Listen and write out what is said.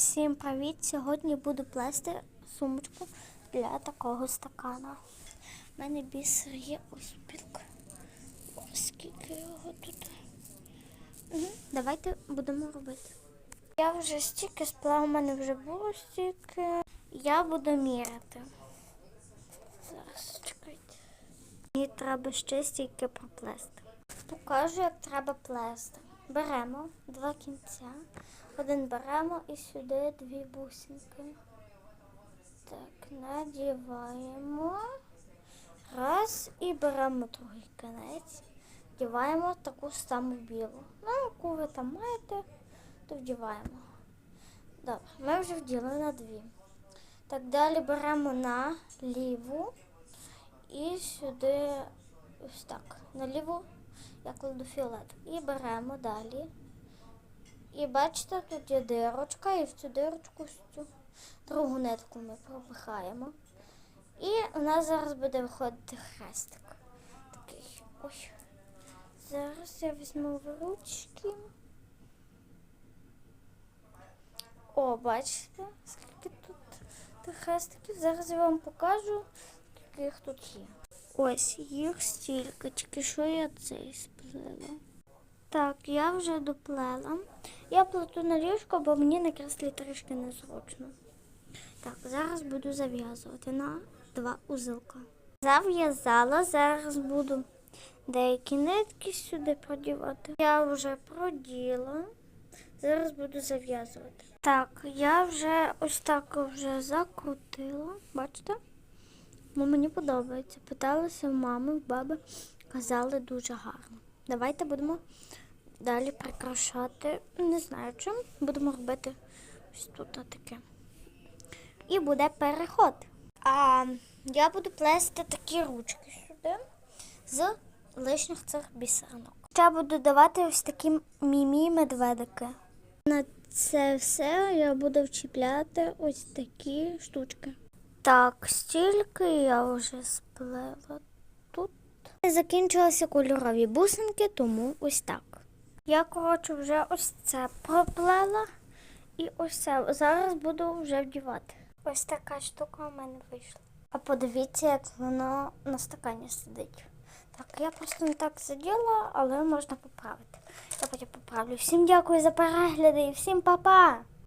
Всім привіт! Сьогодні буду плести сумочку для такого стакана. У мене бісер є ось пілк. Ось скільки його тут. Угу. Давайте будемо робити. Я вже стільки сплав, у мене вже було стільки. Я буду міряти. Зараз чекайте. Мені треба ще стільки проплести. Покажу, як треба плести. Беремо два кінця. Один беремо і сюди дві бусинки. Так, надіваємо. Раз і беремо другий кінець. Вдіваємо таку саму білу. Ну, яку ви там маєте, то вдіваємо. Добре, ми вже вділи на дві. Так, далі беремо на ліву і сюди ось так. На ліву я кладу фіолет. І беремо далі. І бачите, тут є дирочка, і в цю дирочку цю другу нитку ми пропихаємо. І у нас зараз буде виходити хрестик. Такий. Ой. Зараз я візьму в ручки. О, бачите, скільки тут хрестиків. Зараз я вам покажу, скільки їх тут є. Ось їх стільки, тільки що я цей сплела. Так, я вже доплела. Я плету на ліжко, бо мені на креслі трішки незручно. Так, зараз буду зав'язувати на два узелка. Зав'язала, зараз буду деякі нитки сюди продівати. Я вже проділа. Зараз буду зав'язувати. Так, я вже ось так вже закрутила. Бачите? Ну, мені подобається. Питалася в мами, в баби, казали дуже гарно. Давайте будемо далі прикрашати. Не знаю чим. Будемо робити ось тут таке. І буде переход. А я буду плести такі ручки сюди з лишніх цих бісеринок. Я буду давати ось такі мімі медведики. На це все я буду вчіпляти ось такі штучки. Так, стільки я вже сплела тут. Закінчилися кольорові бусинки, тому ось так. Я, коротше, вже ось це проплела і ось це. Зараз буду вже вдівати. Ось така штука у мене вийшла. А подивіться, як воно на стакані сидить. Так, я просто не так сиділа, але можна поправити. Я потім поправлю. Всім дякую за перегляди і всім па-па!